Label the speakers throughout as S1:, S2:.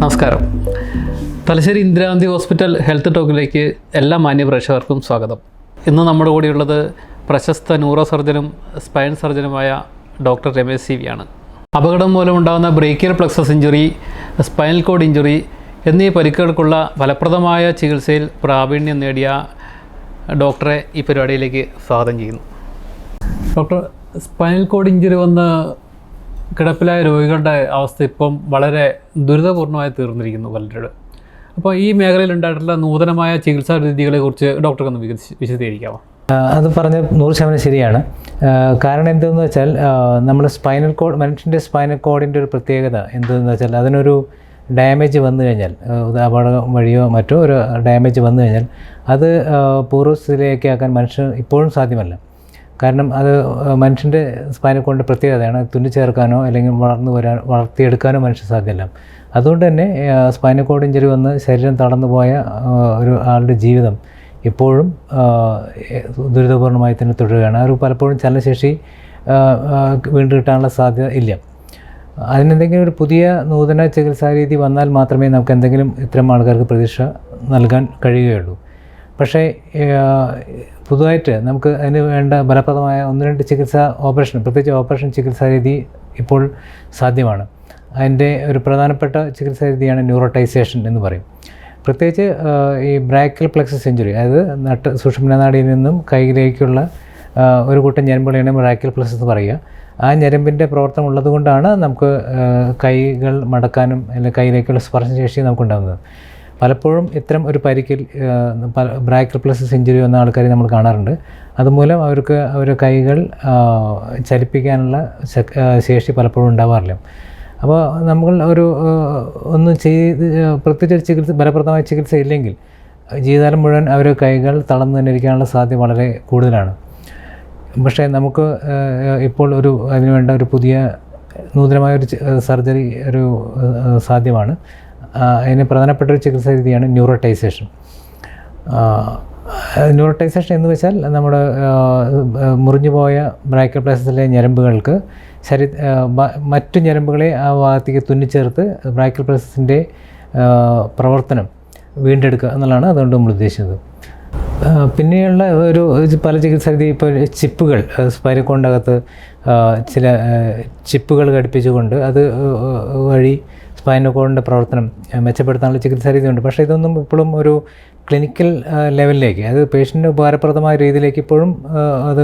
S1: നമസ്കാരം. Thalassery Indira Gandhi hospital health ടോക്കിലേക്ക് എല്ലാ മാന്യപ്രേക്ഷകർക്കും സ്വാഗതം. ഇന്ന് നമ്മുടെ കൂടെയുള്ളത് പ്രശസ്ത ന്യൂറോ സർജനും സ്പൈൻ സർജനുമായ ഡോക്ടർ രമേശ് സി വിയാണ് അപകടം മൂലമുണ്ടാകുന്ന brachial plexus injury spinal cord injury എന്നീ പരിക്കുകൾക്കുള്ള ഫലപ്രദമായ ചികിത്സയിൽ പ്രാവീണ്യം നേടിയ ഡോക്ടറെ ഈ പരിപാടിയിലേക്ക് സ്വാഗതം ചെയ്യുന്നു. ഡോക്ടർ സ്പൈനൽ കോഡ് ഇഞ്ചുറി വന്ന് കിടപ്പിലായ രോഗികളുടെ അവസ്ഥ ഇപ്പം വളരെ ദുരിതപൂർണമായി തീർന്നിരിക്കുന്നു പലരുടെ. അപ്പോൾ ഈ മേഖലയിൽ ഉണ്ടായിട്ടുള്ള നൂതനമായ ചികിത്സാ രീതികളെ കുറിച്ച് ഡോക്ടർക്കൊന്ന് ഒന്ന് വിശദീകരിക്കാമോ?
S2: അത് പറഞ്ഞ നൂറ് ശതമാനം ശരിയാണ്. കാരണം എന്തെന്ന് വെച്ചാൽ നമ്മൾ സ്പൈനൽ കോഡ് മനുഷ്യന്റെ സ്പൈനൽ കോഡിന്റെ ഒരു പ്രത്യേകത എന്തെന്ന് വെച്ചാൽ അതിനൊരു ഡാമേജ് വന്നു കഴിഞ്ഞാൽ അപകടം വഴിയോ മറ്റോ ഒരു ഡാമേജ് വന്നു കഴിഞ്ഞാൽ അത് പൂർവസ്ഥിതിയിലേക്ക് ആക്കാൻ മനുഷ്യൻ ഇപ്പോഴും സാധ്യമല്ല. കാരണം അത് മനുഷ്യന്റെ സ്പൈനൽ കൊണ്ട് പ്രത്യേകതയാണ്. തുന്നി ചേർക്കാനോ അല്ലെങ്കിൽ വളർന്നു വരാൻ വളർത്തിയെടുക്കാനോ മനുഷ്യൻ സാധ്യമല്ല. അതുകൊണ്ട് തന്നെ സ്പൈനൽ കോഡ് ഇഞ്ചറി വന്ന് ശരീരം തളർന്നു പോയ ഒരു ആളുടെ ജീവിതം ഇപ്പോഴും ദുരിതപൂർണമായി തന്നെ തുടരുകയാണ്. അവർ പലപ്പോഴും ചലനശേഷി വീണ്ടും കിട്ടാനുള്ള സാധ്യത ഇല്ല. അതിനെന്തെങ്കിലും ഒരു പുതിയ നൂതന ചികിത്സാരീതി വന്നാൽ മാത്രമേ നമുക്ക് എന്തെങ്കിലും ഇത്തരം ആൾക്കാർക്ക് പ്രതീക്ഷ നൽകാൻ കഴിയുകയുള്ളൂ. പക്ഷേ പുതുതായിട്ട് നമുക്ക് അതിന് വേണ്ട ഫലപ്രദമായ ഒന്ന് രണ്ട് ചികിത്സ ഓപ്പറേഷൻ പ്രത്യേകിച്ച് ഓപ്പറേഷൻ ചികിത്സാ രീതി ഇപ്പോൾ സാധ്യമാണ്. അതിന്റെ ഒരു പ്രധാനപ്പെട്ട ചികിത്സാ രീതിയാണ് ന്യൂറോട്ടൈസേഷൻ എന്ന് പറയും. പ്രത്യേകിച്ച് ഈ ബ്രാക്കൽ പ്ലക്സസ് ഇഞ്ചുറി അതായത് നട്ട് സൂക്ഷ്മനാടിയിൽ നിന്നും കൈയിലേക്കുള്ള ഒരു കൂട്ടം ഞരമ്പുകളാണ് ബ്രാക്കൽ പ്ലക്സസ് എന്ന് പറയുക. ആ ഞരമ്പിന്റെ പ്രവർത്തനം ഉള്ളതുകൊണ്ടാണ് നമുക്ക് കൈകൾ മടക്കാനും അല്ലെങ്കിൽ കൈയിലേക്കുള്ള സ്പർശശേഷി നമുക്കുണ്ടാകുന്നത്. പലപ്പോഴും ഇത്തരം ഒരു പരിക്കിൽ ബ്രാക്ക് റിപ്ലസ് സെഞ്ചുറി വന്ന ആൾക്കാരെ നമ്മൾ കാണാറുണ്ട്. അതുമൂലം അവർക്ക് അവരുടെ കൈകൾ ചലിപ്പിക്കാനുള്ള ശേഷി പലപ്പോഴും ഉണ്ടാവാറില്ല. അപ്പോൾ നമ്മൾ ഒരു ഒന്നും ചെയ്ത് പ്രത്യേകിച്ച് ചികിത്സ ഫലപ്രദമായ ചികിത്സ ഇല്ലെങ്കിൽ ജീവിതകാലം മുഴുവൻ അവരുടെ കൈകൾ തളർന്നു തന്നെ ഇരിക്കാനുള്ള സാധ്യത വളരെ കൂടുതലാണ്. പക്ഷേ നമുക്ക് ഇപ്പോൾ ഒരു അതിനുവേണ്ട ഒരു പുതിയ നൂതനമായ ഒരു സർജറി ഒരു സാധ്യമാണ്. അതിന് പ്രധാനപ്പെട്ട ഒരു ചികിത്സാ രീതിയാണ് ന്യൂറോട്ടൈസേഷൻ ന്യൂറോട്ടൈസേഷൻ എന്ന് വെച്ചാൽ നമ്മുടെ മുറിഞ്ഞു പോയ മുറിഞ്ഞുപോയ ബ്രൈക്കൽ പ്ലേസസിലെ ഞരമ്പുകൾക്ക് ശരി മറ്റു ഞരമ്പുകളെ ആ ഭാഗത്തേക്ക് തുന്നിച്ചേർത്ത് ബ്രാക്കൽ പ്ലേസസിന്റെ പ്രവർത്തനം വീണ്ടെടുക്കുക എന്നുള്ളതാണ് അതുകൊണ്ട് നമ്മൾ ഉദ്ദേശിച്ചത്. പിന്നെയുള്ള ഒരു പല ചികിത്സാ രീതി ഇപ്പോൾ ചിപ്പുകൾ സ്പൈനക്കോണ്ടകത്ത് ചില ചിപ്പുകൾ ഘടിപ്പിച്ചുകൊണ്ട് അത് വഴി സ്പൈനക്കോണിന്റെ പ്രവർത്തനം മെച്ചപ്പെടുത്താനുള്ള ചികിത്സാ രീതിയുണ്ട്. പക്ഷേ ഇതൊന്നും ഇപ്പോഴും ഒരു ക്ലിനിക്കൽ ലെവലിലേക്ക് അത് പേഷ്യന്റിന് ഉപകാരപ്രദമായ രീതിയിലേക്ക് ഇപ്പോഴും അത്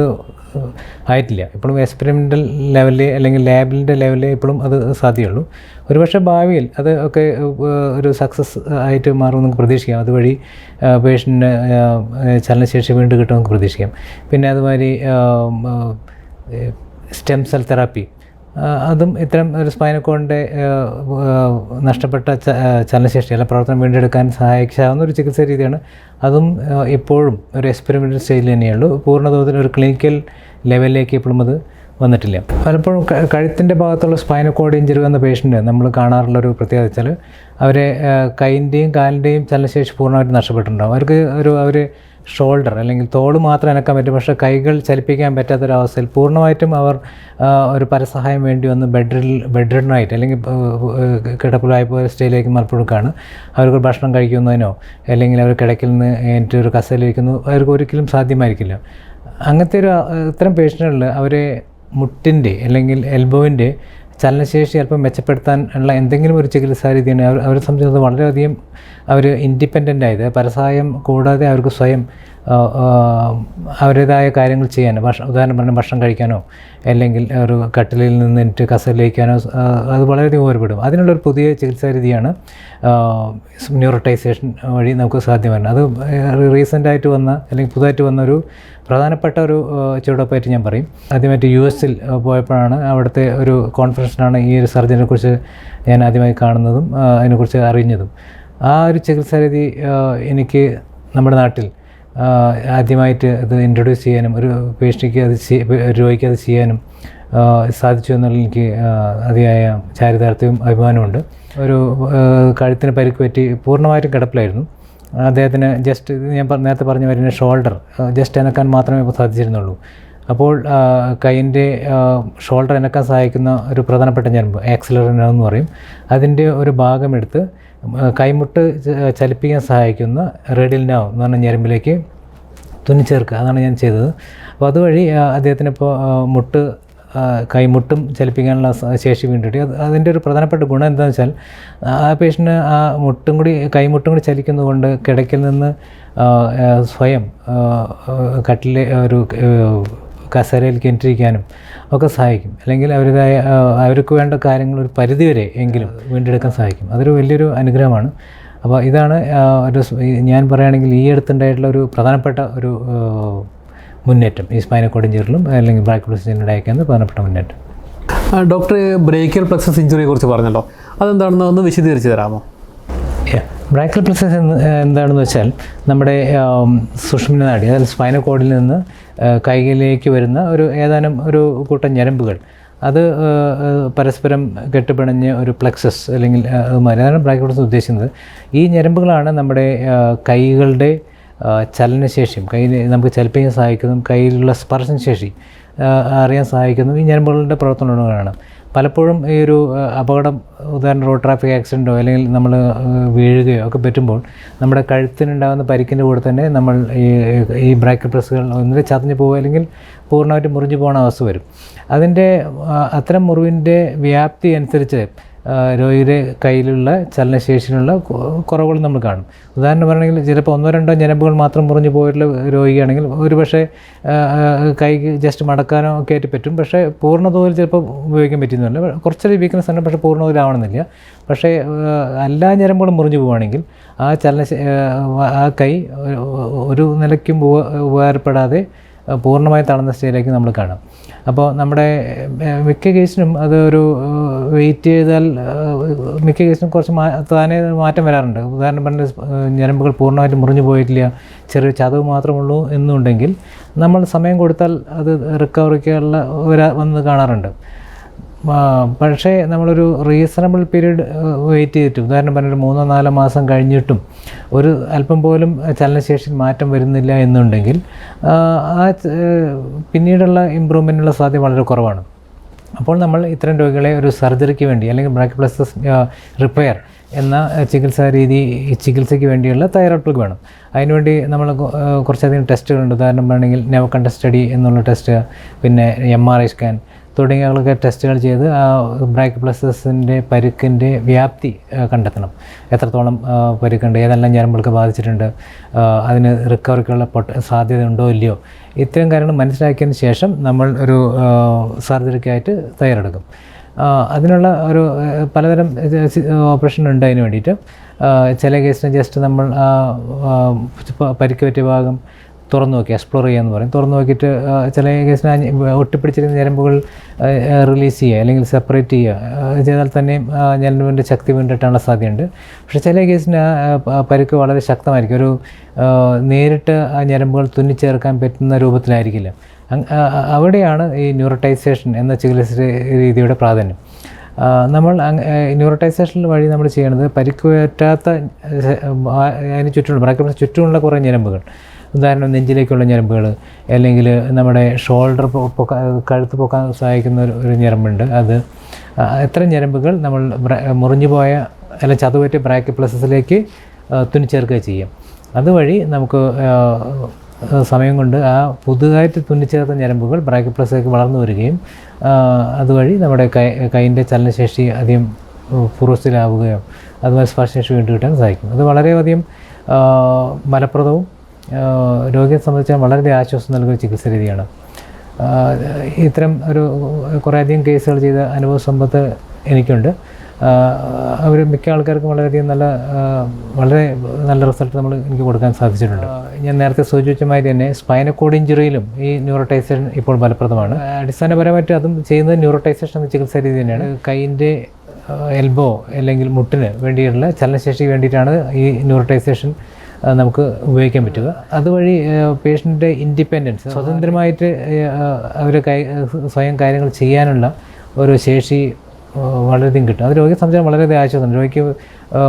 S2: ആയിട്ടില്ല. ഇപ്പോഴും എക്സ്പെരിമെന്റൽ ലെവലിൽ അല്ലെങ്കിൽ ലാബിന്റെ ലെവലിൽ ഇപ്പോഴും അത് സാധ്യമുള്ളൂ ഒരുപക്ഷെ ഭാവിയിൽ അത് ഒക്കെ ഒരു സക്സസ് ആയിട്ട് മാറുമെന്ന് നമുക്ക് പ്രതീക്ഷിക്കാം. അതുവഴി പേഷ്യന്റിന് ചലനശേഷി വീണ്ടും കിട്ടുമെന്ന് നമുക്ക് പ്രതീക്ഷിക്കാം. പിന്നെ അതുമാതിരി സ്റ്റെം സെൽ തെറാപ്പി അതും ഇത്തരം ഒരു സ്പൈനക്കോണിന്റെ നഷ്ടപ്പെട്ട ചലനശേഷി അല്ല പ്രവർത്തനം വീണ്ടെടുക്കാൻ സഹായിക്കാവുന്ന ഒരു ചികിത്സാ രീതിയാണ്. അതും ഇപ്പോഴും ഒരു എക്സ്പെരിമെന്റൽ സ്റ്റേജിൽ തന്നെയുള്ളൂ. പൂർണതോതിൽ ഒരു ക്ലിനിക്കൽ ലെവലിലേക്ക് ഇപ്പോഴും അത് വന്നിട്ടില്ല. പലപ്പോഴും കഴുത്തിന്റെ ഭാഗത്തുള്ള സ്പൈനക്കോഡ് ഇഞ്ചറി വന്ന പേഷ്യന്റ് നമ്മൾ കാണാറുള്ള ഒരു പ്രത്യേകത വെച്ചാൽ അവരെ കൈന്റെയും കാലിന്റെയും ചലനശേഷി പൂർണമായിട്ട് നഷ്ടപ്പെട്ടിട്ടുണ്ടാകും അവർക്ക് ഒരു അവർ ഷോൾഡർ അല്ലെങ്കിൽ തോൾ മാത്രം അനക്കാൻ പറ്റും. പക്ഷേ കൈകൾ ചലിപ്പിക്കാൻ പറ്റാത്തൊരവസ്ഥയിൽ പൂർണമായിട്ടും അവർ ഒരു പരസഹായം വേണ്ടി വന്ന് ബെഡ് ബെഡ്രിഡിനായിട്ട് അല്ലെങ്കിൽ കിടപ്പിലായി സ്റ്റേയിലേക്ക് മലപ്പുഴക്കാണ് അവർക്ക് ഭക്ഷണം കഴിക്കുന്നതിനോ അല്ലെങ്കിൽ അവർ കിടക്കിൽ നിന്ന് എന്റെ ഒരു കസയിലിരിക്കുന്നു അവർക്ക് ഒരിക്കലും സാധ്യമായിരിക്കില്ല. അങ്ങനത്തെ ഒരു ഇത്തരം പേഷ്യന്റുകളിൽ അവരെ മുട്ടിന്റെ അല്ലെങ്കിൽ എൽബോവിന്റെ ചലനശേഷി അല്പം മെച്ചപ്പെടുത്താൻ ഉള്ള എന്തെങ്കിലും ഒരു ചികിത്സാ രീതിയാണ് അവർ അവരെ സംബന്ധിച്ചത് വളരെയധികം അവർ ഇൻഡിപെൻഡന്റ് ആയത്. പരസഹായം കൂടാതെ അവർക്ക് സ്വയം അവരുടേതായ കാര്യങ്ങൾ ചെയ്യാൻ ഭക്ഷണം ഉദാഹരണം പറഞ്ഞാൽ ഭക്ഷണം കഴിക്കാനോ അല്ലെങ്കിൽ ഒരു കട്ടിലിൽ നിന്നിട്ട് കസലിലേക്കാനോ അത് വളരെയധികം ഉപകാരപ്പെടും അതിനുള്ളൊരു പുതിയ ചികിത്സാ രീതിയാണ് ന്യൂറോട്ടൈസേഷൻ വഴി നമുക്ക് സാധ്യമാണ് അത് റീസെന്റായിട്ട് വന്ന അല്ലെങ്കിൽ പുതുതായിട്ട് വന്ന ഒരു പ്രധാനപ്പെട്ട ഒരു ചുവടപ്പായിട്ട് ഞാൻ പറയും. ആദ്യമായിട്ട് യു എസിൽ പോയപ്പോഴാണ് അവിടുത്തെ ഒരു കോൺഫറൻസിനാണ് ഈ ഒരു സർജനെ കുറിച്ച് ഞാൻ ആദ്യമായി കാണുന്നതും അതിനെക്കുറിച്ച് അറിഞ്ഞതും. ആ ഒരു ചികിത്സാരീതി എനിക്ക് നമ്മുടെ നാട്ടിൽ ആദ്യമായിട്ട് അത് ഇൻട്രൊഡ്യൂസ് ചെയ്യാനും ഒരു പേഷ്യന്റിക്ക് അത് രോഗിക്ക് അത് ചെയ്യാനും സാധിച്ചു എന്നുള്ള എനിക്ക് അതിയായ ചാരിതാർത്ഥ്യവും അഭിമാനമുണ്ട് ഒരു കഴുത്തിന് പരിക്ക് പറ്റി പൂർണമായിട്ടും കിടപ്പിലായിരുന്നു. അദ്ദേഹത്തിന് ജസ്റ്റ് ഞാൻ നേരത്തെ പറഞ്ഞ വരുന്ന ഷോൾഡർ ജസ്റ്റ് അനക്കാൻ മാത്രമേ സാധിച്ചിരുന്നുള്ളൂ. അപ്പോൾ കൈയിന്റെ ഷോൾഡർ അനക്കാൻ സഹായിക്കുന്ന ഒരു പ്രധാനപ്പെട്ട ഞരമ്പ് ആക്സിലറിന എന്ന് പറയും. അതിന്റെ ഒരു ഭാഗമെടുത്ത് കൈമുട്ട് ചലിപ്പിക്കാൻ സഹായിക്കുന്ന റേഡിയൽ നാവ് എന്ന് പറഞ്ഞ ഞരമ്പിലേക്ക് തുന്നിച്ചേർക്കുക. അതാണ് ഞാൻ ചെയ്തത്. അപ്പോൾ അതുവഴി അദ്ദേഹത്തിന് ഇപ്പോൾ മുട്ട് കൈമുട്ടും ചലിപ്പിക്കാനുള്ള ശേഷി വീണ്ടിട്ട് അത് അതിന്റെ ഒരു പ്രധാനപ്പെട്ട ഗുണം എന്താണെന്ന് വെച്ചാൽ ആ പേഷ്യന് ആ മുട്ടും കൂടി കൈമുട്ടും കൂടി ചലിക്കുന്നതുകൊണ്ട് കിടക്കിൽ നിന്ന് സ്വയം കട്ടിലെ ഒരു കസേരയിൽ ചെയ്യാനും ഒക്കെ സഹായിക്കും. അല്ലെങ്കിൽ അവരുടേതായ അവർക്ക് വേണ്ട കാര്യങ്ങൾ ഒരു പരിധിവരെ എങ്കിലും വീണ്ടെടുക്കാൻ സഹായിക്കും. അതൊരു വലിയൊരു അനുഗ്രഹമാണ്. അപ്പോൾ ഇതാണ് ഒരു ഞാൻ പറയുകയാണെങ്കിൽ ഈ അടുത്തുണ്ടായിട്ടുള്ള ഒരു പ്രധാനപ്പെട്ട ഒരു മുന്നേറ്റം. ഈ സ്പൈന ഇഞ്ചറിലും അല്ലെങ്കിൽ ബ്രാക്ക് പ്ലസിന്റെ ഉണ്ടായിരിക്കുന്ന പ്രധാനപ്പെട്ട മുന്നേറ്റം.
S1: ഡോക്ടർ ബ്രേക്കിയൽ പ്ലക്സസ് ഇഞ്ചുറിയെ കുറിച്ച് പറഞ്ഞല്ലോ. അതെന്താണെന്ന് ഒന്ന് വിശദീകരിച്ച് തരാമോ?
S2: ബ്രാക്കൽ പ്ലസസ് എന്ന് എന്താണെന്ന് വെച്ചാൽ നമ്മുടെ സുഷ്മിന നാടി അതായത് സ്പൈന കോഡിൽ നിന്ന് കൈകളിലേക്ക് വരുന്ന ഒരു ഏതാനും ഒരു കൂട്ടം ഞരമ്പുകൾ. അത് പരസ്പരം കെട്ടുപിണഞ്ഞ് ഒരു പ്ലക്സസ് അല്ലെങ്കിൽ അതുമാതിരി. അതാണ് ബ്രാക്കൽ പ്ലസസ് ഉദ്ദേശിക്കുന്നത്. ഈ ഞരമ്പുകളാണ് നമ്മുടെ കൈകളുടെ ചലനശേഷിയും കയ്യിൽ നമുക്ക് ചലിപ്പിക്കാൻ സഹായിക്കുന്നതും കയ്യിലുള്ള സ്പർശനശേഷി അറിയാൻ സഹായിക്കുന്നതും ഈ ഞരമ്പുകളുടെ പ്രവർത്തനങ്ങളാണ് പലപ്പോഴും ഈ ഒരു അപകടം ഉദാഹരണം റോഡ് ട്രാഫിക് ആക്സിഡന്റോ അല്ലെങ്കിൽ നമ്മൾ വീഴുകയോ ഒക്കെ പറ്റുമ്പോൾ നമ്മുടെ കഴുത്തിനുണ്ടാകുന്ന പരിക്കിന്റെ കൂടെ തന്നെ നമ്മൾ ഈ ഈ ബ്രാക്കറ്റ് പ്രസ്സുകൾ ഒന്നിൽ ചതഞ്ഞു പോകുക അല്ലെങ്കിൽ പൂർണമായിട്ട് മുറിഞ്ഞു പോകുന്ന അവസ്ഥ വരും. അതിന്റെ അത്തരം മുറിവിന്റെ വ്യാപ്തി അനുസരിച്ച് രോഗിയുടെ കയ്യിലുള്ള ചലനശേഷിയിലുള്ള കുറവുകൾ നമ്മൾ കാണും. ഉദാഹരണം പറയണമെങ്കിൽ ചിലപ്പോൾ ഒന്നോ രണ്ടോ ഞരമ്പുകൾ മാത്രം മുറിഞ്ഞു പോയിട്ടുള്ള രോഗിയാണെങ്കിൽ ഒരു പക്ഷേ ആ, ആ, കൈക്ക് ജസ്റ്റ് മടക്കാനോ ഒക്കെ ആയിട്ട് പറ്റും. പക്ഷേ പൂർണ തോതിൽ ചിലപ്പോൾ ഉപയോഗിക്കാൻ പറ്റുന്നില്ല കുറച്ചൊരു വീക്ക്നെസ് ഉണ്ട് പക്ഷേ പൂർണ തോതിലാവണമെന്നില്ല പക്ഷേ എല്ലാ ഞരമ്പുകളും മുറിഞ്ഞു പോവുകയാണെങ്കിൽ ആ ചലന ആ കൈ ഒരു- നിലയ്ക്കും ഉപ- ഉപകാരപ്പെടാതെ പൂർണമായി തളർന്ന സ്റ്റേജിലേക്ക് നമ്മൾ കാണാം. അപ്പോൾ നമ്മുടെ മിക്ക കേസിനും അത് ഒരു വെയിറ്റ് ചെയ്താൽ മിക്ക കേസിനും കുറച്ച് മാ താനേ മാറ്റം വരാറുണ്ട്. ഉദാഹരണം പറഞ്ഞ ഞരമ്പുകൾ പൂർണമായിട്ട് മുറിഞ്ഞു പോയിട്ടില്ല ചെറിയ ചതവ് മാത്രമുള്ളൂ എന്നുണ്ടെങ്കിൽ നമ്മൾ സമയം കൊടുത്താൽ അത് റിക്കവറിക്കുള്ള വരാ വന്ന് കാണാറുണ്ട്. പക്ഷേ നമ്മളൊരു റീസണബിൾ പീരീഡ് വെയിറ്റ് ചെയ്തിട്ട് ഉദാഹരണം പറഞ്ഞൊരു മൂന്നോ നാലോ മാസം കഴിഞ്ഞിട്ടും ഒരു അല്പം പോലും ചലനശേഷി മാറ്റം വരുന്നില്ല എന്നുണ്ടെങ്കിൽ ആ, പിന്നീടുള്ള ഇമ്പ്രൂവ്മെന്റിനുള്ള സാധ്യത വളരെ കുറവാണ്. അപ്പോൾ നമ്മൾ ഇത്തരം രോഗികളെ ഒരു സർജറിക്ക് വേണ്ടി അല്ലെങ്കിൽ ബ്രാക്കപ്ലസസ് റിപ്പയർ എന്ന ചികിത്സാ രീതി ചികിത്സയ്ക്ക് വേണ്ടിയുള്ള തയ്യാറെടുപ്പ് വേണം. അതിനുവേണ്ടി നമ്മൾ കുറച്ചധികം ടെസ്റ്റുകളുണ്ട്. ഉദാഹരണം പറയുകയാണെങ്കിൽ നെവക്കണ്ട സ്റ്റഡി എന്നുള്ള ടെസ്റ്റ് പിന്നെ എം ആർ ഐ സ്കാൻ തുടങ്ങിയവകളൊക്കെ ടെസ്റ്റുകൾ ചെയ്ത് ആ ബ്രാക്ക് പ്ലസസിന്റെ പരുക്കിന്റെ വ്യാപ്തി കണ്ടെത്തണം. എത്രത്തോളം പരുക്കുണ്ട് ഏതെല്ലാം ഞരമ്പുകൾക്ക് ബാധിച്ചിട്ടുണ്ട് അതിന് റിക്കവറിക്കുള്ള പൊട്ട സാധ്യത ഉണ്ടോ ഇല്ലയോ ഇത്തരം കാര്യങ്ങൾ മനസ്സിലാക്കിയതിന് ശേഷം നമ്മൾ ഒരു സർജറിക്കായിട്ട് തയ്യാറെടുക്കും. അതിനുള്ള ഒരു പലതരം ഓപ്പറേഷൻ ഉണ്ട് അതിന് വേണ്ടിയിട്ട്. ചില കേസിന് ജസ്റ്റ് നമ്മൾ പരിക്ക് പറ്റിയ ഭാഗം തുറന്നു നോക്കി എക്സ്പ്ലോർ ചെയ്യാന്ന് പറയും. തുറന്നു നോക്കിയിട്ട് ചില കേസിന് ഒട്ടിപ്പിടിച്ചിരുന്ന ഞരമ്പുകൾ റിലീസ് ചെയ്യുക അല്ലെങ്കിൽ സെപ്പറേറ്റ് ചെയ്യുക. ചെയ്താൽ തന്നെയും ഞരമ്പിന്റെ ശക്തി വീണ്ടിട്ടാണ് സാധ്യതയുണ്ട്. പക്ഷേ ചില കേസിന് പരിക്ക് വളരെ ശക്തമായിരിക്കും. ഒരു നേരിട്ട് ആ ഞരമ്പുകൾ തുന്നിച്ചേർക്കാൻ പറ്റുന്ന രൂപത്തിലായിരിക്കില്ല. അവിടെയാണ് ഈ ന്യൂറോട്ടൈസേഷൻ എന്ന ചികിത്സ രീതിയുടെ പ്രാധാന്യം. നമ്മൾ ന്യൂറോട്ടൈസേഷൻ വഴി നമ്മൾ ചെയ്യുന്നത് പരിക്ക് പറ്റാത്ത ഏഹ്, ആ, അതിന് ചുറ്റുമുള്ള ബ്രാക്കറ്റിന് ചുറ്റുമുള്ള കുറേ ഞരമ്പുകൾ. ഉദാഹരണം നെഞ്ചിലേക്കുള്ള ഞരമ്പുകൾ അല്ലെങ്കിൽ നമ്മുടെ ഷോൾഡർ പൊക്ക കഴുത്ത് പൊക്കാൻ സഹായിക്കുന്ന ഒരു ഒരു ഞരമ്പുണ്ട്. അത് എത്ര ഞരമ്പുകൾ നമ്മൾ മുറിഞ്ഞു പോയ അല്ലെങ്കിൽ ചതുവറ്റ ബ്രാക്ക് പ്ലസസിലേക്ക് തുന്നിച്ചേർക്കുക ചെയ്യും. അതുവഴി നമുക്ക് സമയം കൊണ്ട് ആ പുതുതായിട്ട് തുന്നിച്ചേർത്ത ഞരമ്പുകൾ ബ്രാക്ക് പ്ലസിലേക്ക് വളർന്നു വരികയും അതുവഴി നമ്മുടെ കൈ കൈയിന്റെ ചലനശേഷി അധികം പൂർവസ്ഥയിലാവുകയോ അതുപോലെ സ്പർശനശേഷി വീണ്ടും കിട്ടാൻ സഹായിക്കും. അത് വളരെയധികം ഫലപ്രദവും രോഗിയെ സംബന്ധിച്ചാൽ വളരെയധികം ആശ്വാസം നൽകുന്ന ചികിത്സ രീതിയാണ്. ഇത്തരം ഒരു കുറേയധികം കേസുകൾ ചെയ്ത അനുഭവ സമ്പത്ത് എനിക്കുണ്ട്. അവർ മിക്ക ആൾക്കാർക്കും വളരെയധികം നല്ല വളരെ നല്ല റിസൾട്ട് നമ്മൾ എനിക്ക് കൊടുക്കാൻ സാധിച്ചിട്ടുണ്ട്. ഞാൻ നേരത്തെ സൂചിപ്പിച്ച മാതിരി തന്നെ സ്പൈനക്കോഡ് ഇഞ്ചുറിയിലും ഈ ന്യൂറോട്ടൈസേഷൻ ഇപ്പോൾ ഫലപ്രദമാണ്. അടിസ്ഥാനപരമായിട്ട് അതും ചെയ്യുന്നത് ന്യൂറോട്ടൈസേഷൻ എന്ന ചികിത്സ രീതി തന്നെയാണ്. കൈയിന്റെ എൽബോ അല്ലെങ്കിൽ മുട്ടിന് വേണ്ടിയിട്ടുള്ള ചലനശേഷിക്ക് വേണ്ടിയിട്ടാണ് ഈ ന്യൂറോട്ടൈസേഷൻ നമുക്ക് ഉപയോഗിക്കാൻ പറ്റുക. അതുവഴി പേഷ്യന്റെ ഇൻഡിപെൻഡൻസ് സ്വതന്ത്രമായിട്ട് അവർ കൈ സ്വയം കാര്യങ്ങൾ ചെയ്യാനുള്ള ഒരു ശേഷി വളരെയധികം കിട്ടും. അത് രോഗിയെ സംബന്ധിച്ച് വളരെയധികം ആശ്വാസമാണ് രോഗിക്ക്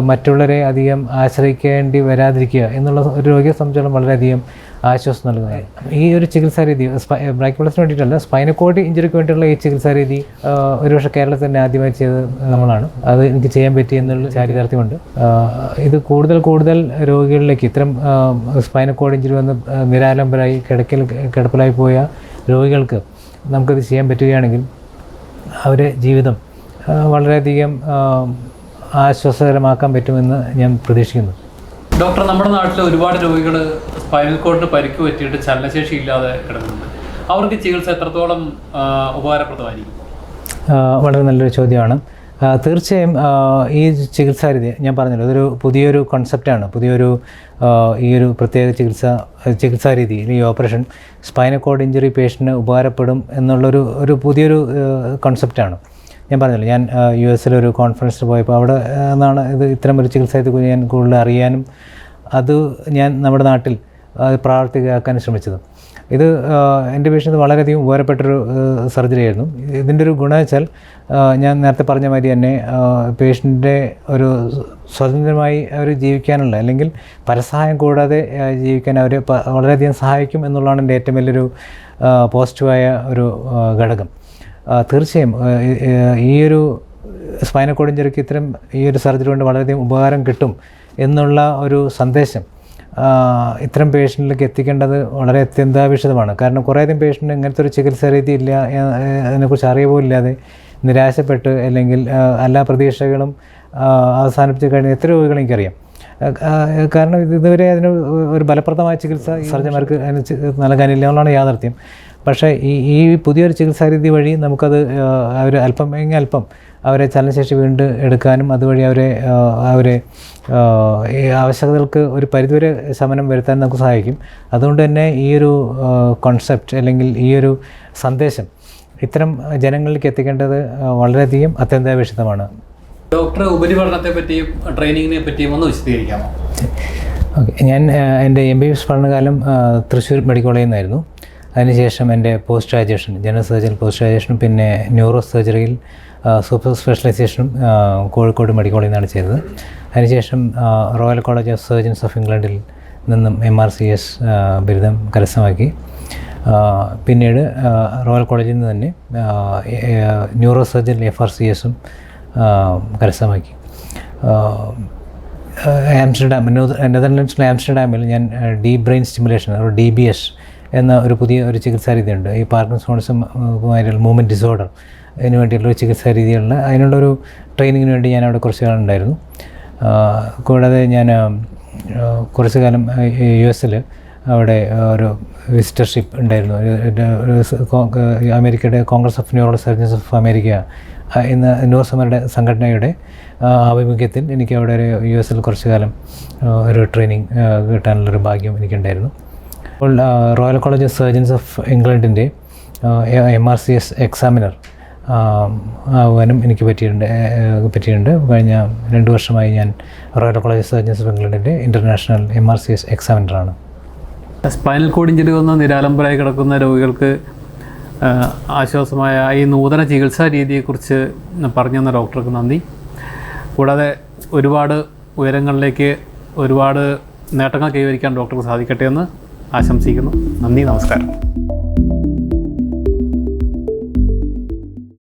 S2: മറ്റുള്ളവരെ അധികം ആശ്രയിക്കേണ്ടി വരാതിരിക്കുക എന്നുള്ള ഒരു രോഗിയെ സംബന്ധിച്ചിടത്തോളം വളരെയധികം ആശ്വാസം നൽകുന്നതാണ് ഈ ഒരു ചികിത്സാ രീതി ബ്രാക്കിപ്ലസിന് വേണ്ടിയിട്ടല്ല സ്പൈനക്കോഡ് ഇഞ്ചുറിക്ക് വേണ്ടിയിട്ടുള്ള ഈ ചികിത്സാരീതി ഒരുപക്ഷെ കേരളത്തിൽ തന്നെ ആദ്യമായി ചെയ്തത് നമ്മളാണ്. അത് എനിക്ക് ചെയ്യാൻ പറ്റി എന്നുള്ള ചാരിതാർത്ഥ്യമുണ്ട്. ഇത് കൂടുതൽ കൂടുതൽ രോഗികളിലേക്ക് ഇത്തരം സ്പൈനക്കോഡ് ഇഞ്ചുറി വന്ന് നിരാലംബരായി കിടക്കൽ കിടപ്പിലായി പോയ രോഗികൾക്ക് നമുക്കത് ചെയ്യാൻ പറ്റുകയാണെങ്കിൽ അവരെ ജീവിതം വളരെയധികം ആശ്വാസകരമാക്കാൻ പറ്റുമെന്ന് ഞാൻ പ്രതീക്ഷിക്കുന്നു.
S1: ഡോക്ടർ നമ്മുടെ നാട്ടിൽ ഒരുപാട് രോഗികൾ സ്പൈനൽ കോഡിന് പരിക്ക് പറ്റിയിട്ട് ചലനശേഷി ഇല്ലാതെ കിടക്കുന്നുണ്ട്. അവർക്ക് ചികിത്സ എത്രത്തോളം ഉപകാരപ്രദമായിരിക്കും?
S2: വളരെ നല്ലൊരു ചോദ്യമാണ്. തീർച്ചയായും ഈ ചികിത്സാ രീതി ഞാൻ പറഞ്ഞല്ലോ ഇതൊരു പുതിയൊരു കോൺസെപ്റ്റാണ് പുതിയൊരു ഈ ഒരു പ്രത്യേക ചികിത്സ ചികിത്സാ രീതി ഈ ഓപ്പറേഷൻ സ്പൈനക്കോഡ് ഇഞ്ചുറി പേഷ്യന്റിന് ഉപകാരപ്പെടും എന്നുള്ളൊരു ഒരു പുതിയൊരു കൺസെപ്റ്റാണ് ഞാൻ പറഞ്ഞല്ലോ ഞാൻ യു എസിലൊരു കോൺഫറൻസിൽ പോയപ്പോൾ അവിടെ എന്നാണ് ഇത് ഇത്തരം ഒരു ചികിത്സയെക്കുറിച്ച് ഞാൻ കൂടുതൽ അറിയാനും അത് ഞാൻ നമ്മുടെ നാട്ടിൽ പ്രാവർത്തികമാക്കാൻ ശ്രമിച്ചത്. ഇത് എന്റെ പേഷ്യന്റ് വളരെയധികം ഉപകാരപ്പെട്ടൊരു സർജറി ആയിരുന്നു ഇതിന്റെ ഒരു ഗുണം വെച്ചാൽ ഞാൻ നേരത്തെ പറഞ്ഞ മാതിരി തന്നെ പേഷ്യന്റെ ഒരു സ്വതന്ത്രമായി അവർ ജീവിക്കാനുള്ള അല്ലെങ്കിൽ പരസഹായം കൂടാതെ ജീവിക്കാൻ അവരെ വളരെയധികം സഹായിക്കും എന്നുള്ളതാണ് എന്റെ ഏറ്റവും വലിയൊരു പോസിറ്റീവായ ഒരു ഘടകം. തീർച്ചയായും. ഈയൊരു സ്പൈനൽ ഇഞ്ചറിക്ക് ഇത്തരം ഈ ഒരു സർജറി കൊണ്ട് വളരെയധികം ഉപകാരം കിട്ടും എന്നുള്ള ഒരു സന്ദേശം ഇത്തരം പേഷ്യന്റിലേക്ക് എത്തിക്കേണ്ടത് വളരെ അത്യന്താപേക്ഷിതമാണ്. കാരണം കുറേയധികം പേഷ്യന്റ് ഇങ്ങനത്തെ ഒരു ചികിത്സാ രീതി ഇല്ല അതിനെക്കുറിച്ച് അറിയപോലില്ലാതെ നിരാശപ്പെട്ട് അല്ലെങ്കിൽ എല്ലാ പ്രതീക്ഷകളും അവസാനിപ്പിച്ച് കഴിഞ്ഞ എത്ര ആ, കാരണം ഇതുവരെ അതിന് ഒരു ഫലപ്രദമായ ചികിത്സ സർജന്മാർക്ക് അതിന് നൽകാനില്ല എന്നുള്ളതാണ് യാഥാർത്ഥ്യം. പക്ഷേ ഈ ഈ പുതിയൊരു ചികിത്സാരീതി വഴി നമുക്കത് അവർ അല്പം എങ്കിൽ അല്പം അവരെ ചലനശേഷി വീണ്ടും എടുക്കാനും അതുവഴി അവരെ അവരെ ഈ ആവശ്യകതകൾക്ക് ഒരു പരിധിവരെ ശമനം വരുത്താൻ നമുക്ക് സഹായിക്കും. അതുകൊണ്ട് തന്നെ ഈ ഒരു കോൺസെപ്റ്റ് അല്ലെങ്കിൽ ഈ ഒരു സന്ദേശം ഇത്തരം ജനങ്ങളിലേക്ക് എത്തിക്കേണ്ടത് വളരെയധികം അത്യന്താപേക്ഷിതമാണ്.
S1: ഡോക്ടർ ഉപരിപഠനത്തെ പറ്റിയും ട്രെയിനിങ്ങിനെ പറ്റിയും ഒന്ന് വിശദീകരിക്കാമോ?
S2: ഓക്കെ. ഞാൻ എന്റെ എം ബി എസ് പഠനകാലം തൃശ്ശൂർ മെഡിക്കൽ കോളേജിൽ നിന്നായിരുന്നു. അതിനുശേഷം എന്റെ post graduation general surgeon post ഗ്രാജുവേഷനും പിന്നെ ന്യൂറോ സർജറിയിൽ സൂപ്പർ സ്പെഷ്യലൈസേഷനും കോഴിക്കോട് മെഡിക്കൽ കോളേജിൽ നിന്നാണ് ചെയ്തത്. അതിനുശേഷം royal college of surgeons of ഇംഗ്ലണ്ടിൽ നിന്നും എം ആർ സി എസ് ബിരുദം കരസ്ഥമാക്കി. പിന്നീട് റോയൽ കോളേജിൽ നിന്ന് തന്നെ neuro surgeon F R C എസും കരസ്ഥമാക്കി. ആംസ്റ്റർഡാം നെത- നെതർലൻഡ്സിലെ ആംസ്റ്റർഡാമിൽ ഞാൻ ഡീപ് ബ്രെയിൻ സ്റ്റിമുലേഷൻ ഒരു ഡി ബി എസ് എന്ന ഒരു പുതിയ ഒരു ചികിത്സാ രീതിയുണ്ട് ഈ പാർക്കിൻസോൺസും മൂവ്മെന്റ് ഡിസോർഡർ അതിന് വേണ്ടിയിട്ടുള്ള ഒരു ചികിത്സാ രീതികളിൽ അതിനുള്ളൊരു ട്രെയിനിങ്ങിന് വേണ്ടി ഞാൻ അവിടെ കുറച്ച് കാലമുണ്ടായിരുന്നു ഉണ്ടായിരുന്നു. കൂടാതെ ഞാൻ കുറച്ച് കാലം യു എസിൽ അവിടെ ഒരു വിസിറ്റർഷിപ്പ് ഉണ്ടായിരുന്നു. അമേരിക്കയുടെ congress of neuro surgeons of America എന്ന നോസമരുടെ സംഘടനയുടെ ആഭിമുഖ്യത്തിൽ എനിക്ക് അവിടെ ഒരു യു എസിൽ കുറച്ച് കാലം ഒരു ട്രെയിനിങ് കിട്ടാനുള്ളൊരു ഭാഗ്യം എനിക്കുണ്ടായിരുന്നു. അപ്പോൾ royal college of surgeons of ഇംഗ്ലണ്ടിന്റെ M R C S examiner ആവാനും എനിക്ക് പറ്റിയിട്ടുണ്ട് പറ്റിയിട്ടുണ്ട്. കഴിഞ്ഞ രണ്ട് വർഷമായി ഞാൻ റോയൽ കോളേജ് സർജൻസ് ഓഫ് ഇംഗ്ലണ്ടിന്റെ international M R C S എക്സാമിനറാണ്
S1: spinal cord injury വന്ന നിരാലംബരായി കിടക്കുന്ന രോഗികൾക്ക് ആശ്വാസമായ ഈ നൂതന ചികിത്സാ രീതിയെക്കുറിച്ച് പറഞ്ഞു തന്ന ഡോക്ടർക്ക് നന്ദി. കൂടാതെ ഒരുപാട് ഉയരങ്ങളിലേക്ക് ഒരുപാട് നേട്ടങ്ങൾ കൈവരിക്കാൻ ഡോക്ടർക്ക് സാധിക്കട്ടെ എന്ന് ആശംസിക്കുന്നു. നന്ദി നമസ്കാരം.